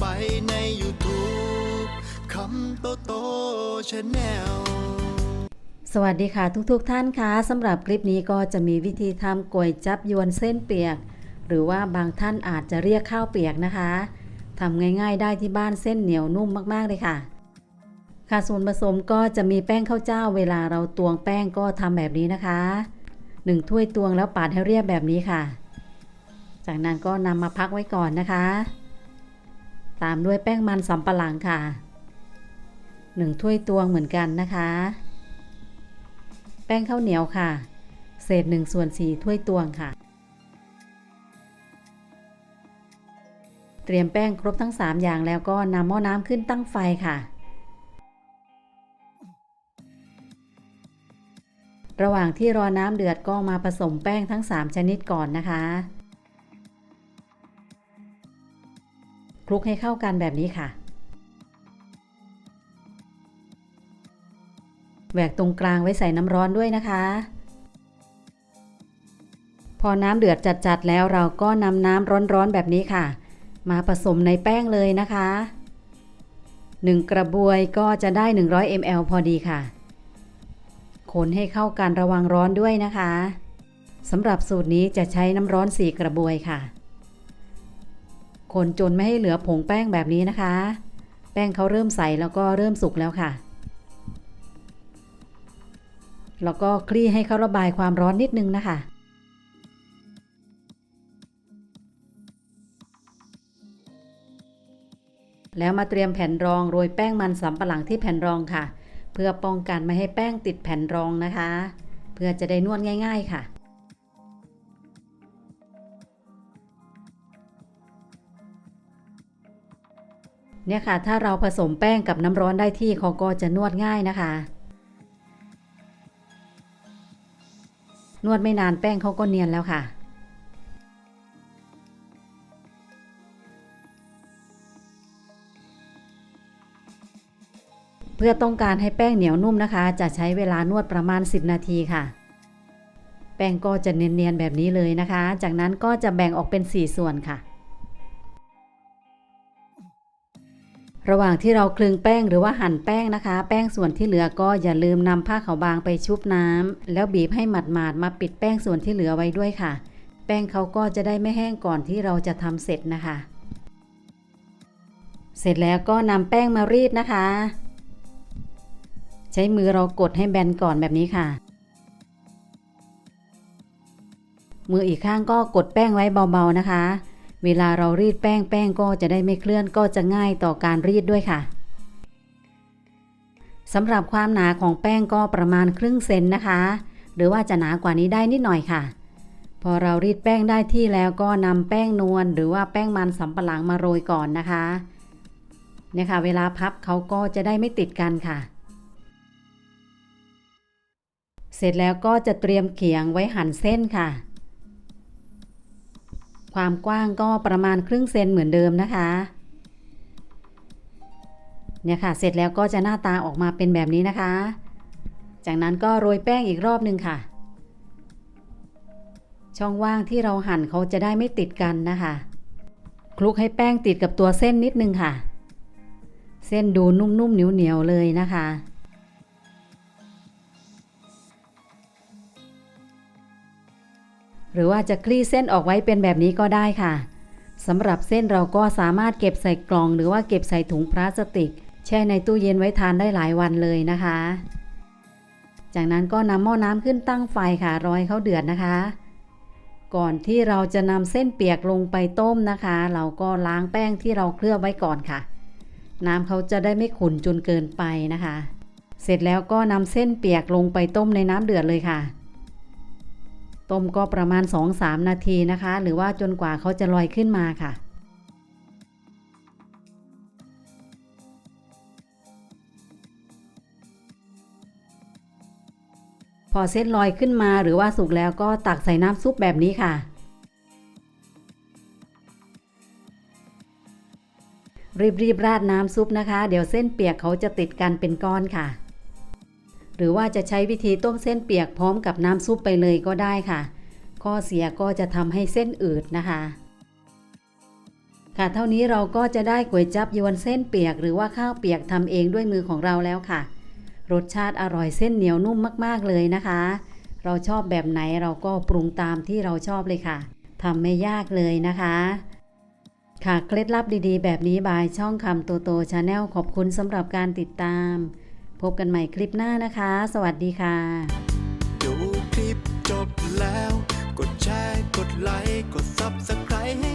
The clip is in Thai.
ไปใน YouTube คำโตโตชาแนลสวัสดีค่ะทุกๆทท่านคะสำหรับคลิปนี้ก็จะมีวิธีทำก๋วยจับยวนเส้นเปียก หรือว่าบางท่านอาจจะเรียกข้าวเปียกนะคะทำง่ายๆได้ที่บ้านเส้นเหนียวนุ่มมากๆเลยค่ะค่ะส่วนผสมก็จะมีแป้งข้าวเจ้า เวลาเราตวงแป้งก็ทำแบบนี้นะคะหนึ่งถ้วยตวงแล้วปาดให้เรียบแบบนี้ค่ะ จากนั้นก็นำมาพักไว้ก่อนนะคะ ตามด้วยแป้งมันสำปะหลังค่ะหนึ่งถ้วยตวงเหมือนกันนะคะ แป้งข้าวเหนียวค่ะ เศษ1ส่วน4ถ้วยตวงค่ะ เตรียมแป้งครบทั้ง 3 อย่างแล้วก็นำหม้อน้ำขึ้นตั้งไฟค่ะระหว่างที่รอน้ำเดือดก็มาผสมแป้งทั้ง 3 ชนิดก่อนนะคะ คลุกให้เข้ากันแบบนี้ค่ะแหวกตรงกลางไว้ใส่น้ำร้อนด้วยนะคะ พอน้ำเดือดจัดๆแล้วเราก็นำน้ำร้อนๆแบบนี้ค่ะ มาผสมในแป้งเลยนะคะ1กระบวยก็จะได้ 100 ml พอดีค่ะ คนให้เข้ากันระวังร้อนด้วยนะคะสำหรับสูตรนี้จะใช้น้ำร้อน 4 กระบวยค่ะ คนจนไม่ให้เหลือผงแป้งแบบนี้นะคะ แป้งเขาเริ่มใสแล้วก็เริ่มสุกแล้วค่ะ แล้วก็คลี่ให้เขาระบายความร้อนนิดนึงนะคะแล้วมาเตรียมแผ่นรองโรยแป้งมันสำปะหลังที่แผ่นรองค่ะ เพื่อป้องกันไม่ให้แป้งติดแผ่นรองนะคะ เพื่อจะได้นวดง่าย ๆ ค่ะ เนี่ยค่ะ ถ้าเราผสมแป้งกับน้ำร้อนได้ที่เขาก็จะนวดง่ายนะคะ นวดไม่นานแป้งเขาก็เนียนแล้วค่ะ เพื่อต้องการให้แป้งเหนียวนุ่มนะคะ จะใช้เวลานวดประมาณ 10 นาทีค่ะ แป้งก็จะเนียนๆแบบนี้เลยนะคะ จากนั้นก็จะแบ่งออกเป็น 4 ส่วนค่ะ ระหว่างที่เราคลึงแป้งหรือว่าหั่นแป้งนะคะ แป้งส่วนที่เหลือก็อย่าลืมนำผ้าขาวบางไปชุบน้ำแล้วบีบให้หมาดๆมาปิดแป้งส่วนที่เหลือไว้ด้วยค่ะ แป้งเขาก็จะได้ไม่แห้งก่อนที่เราจะทำเสร็จนะคะ เสร็จแล้วก็นำแป้งมารีดนะคะ ใช้มือเรากดให้แบนก่อนแบบนี้ค่ะ มืออีกข้างก็กดแป้งไว้เบาๆนะคะ เวลาเรารีดแป้งแป้งก็จะได้ไม่เคลื่อนก็จะง่ายต่อการรีดด้วยค่ะสำหรับความหนาของแป้งก็ประมาณครึ่งเซนนะคะ หรือว่าจะหนากว่านี้ได้นิดหน่อยค่ะ พอเรารีดแป้งได้ที่แล้วก็นำแป้งนวลหรือว่าแป้งมันสำปะหลังมาโรยก่อนนะคะเนี่ยค่ะ เวลาพับเขาก็จะได้ไม่ติดกันค่ะ เสร็จแล้วก็จะเตรียมเขียงไว้หั่นเส้นค่ะ ความกว้างก็ประมาณครึ่งเซนเหมือนเดิมนะคะ เนี่ยค่ะ เสร็จแล้วก็จะหน้าตาออกมาเป็นแบบนี้นะคะ จากนั้นก็โรยแป้งอีกรอบหนึ่งค่ะ ช่องว่างที่เราหั่นเขาจะได้ไม่ติดกันนะคะ คลุกให้แป้งติดกับตัวเส้นนิดนึงค่ะ เส้นดูนุ่มๆเหนียวๆเลยนะคะ หรือว่าจะคลี่เส้นออกไว้เป็นแบบนี้ก็ได้ค่ะสำหรับเส้นเราก็สามารถเก็บใส่กล่อง หรือว่าเก็บใส่ถุงพลาสติก แช่ในตู้เย็นไว้ทานได้หลายวันเลยนะคะ จากนั้นก็นำหม้อน้ำขึ้นตั้งไฟค่ะรอยเขาเดือดนะคะ ก่อนที่เราจะนำเส้นเปียกลงไปต้มนะคะ เราก็ล้างแป้งที่เราเคลือบไว้ก่อนค่ะ น้ำเขาจะได้ไม่ขุ่นจนเกินไปนะคะ เสร็จแล้วก็นำเส้นเปียกลงไปต้มในน้ำเดือดเลยค่ะ ต้มก็ประมาณ 2-3 นาทีนะคะ หรือว่าจนกว่าเขาจะลอยขึ้นมาค่ะพอเส้นลอยขึ้นมาหรือว่าสุกแล้วก็ตักใส่น้ำซุปแบบนี้ค่ะ รีบๆราดน้ำซุปนะคะ เดี๋ยวเส้นเปียกเขาจะติดกันเป็นก้อนค่ะ หรือว่าจะใช้วิธีต้มเส้นเปียกพร้อมกับน้ำซุปไปเลยก็ได้ค่ะ ข้อเสียก็จะทำให้เส้นอืดนะคะ ค่ะเท่านี้เราก็จะได้ก๋วยจับยวนเส้นเปียก หรือว่าข้าวเปียกทำเองด้วยมือของเราแล้วค่ะ รสชาติอร่อยเส้นเหนียวนุ่มมากๆเลยนะคะ เราชอบแบบไหนเราก็ปรุงตามที่เราชอบเลยค่ะทำไม่ยากเลยนะคะค่ะเคล็ดลับดีๆ แบบนี้บายช่องคำโตโตชาแนลขอบคุณสำหรับการติดตาม พบกันใหม่คลิปหน้านะคะ สวัสดีค่ะ ดูคลิปจบแล้ว กดแชร์ กดไลค์ กด Subscribe ให้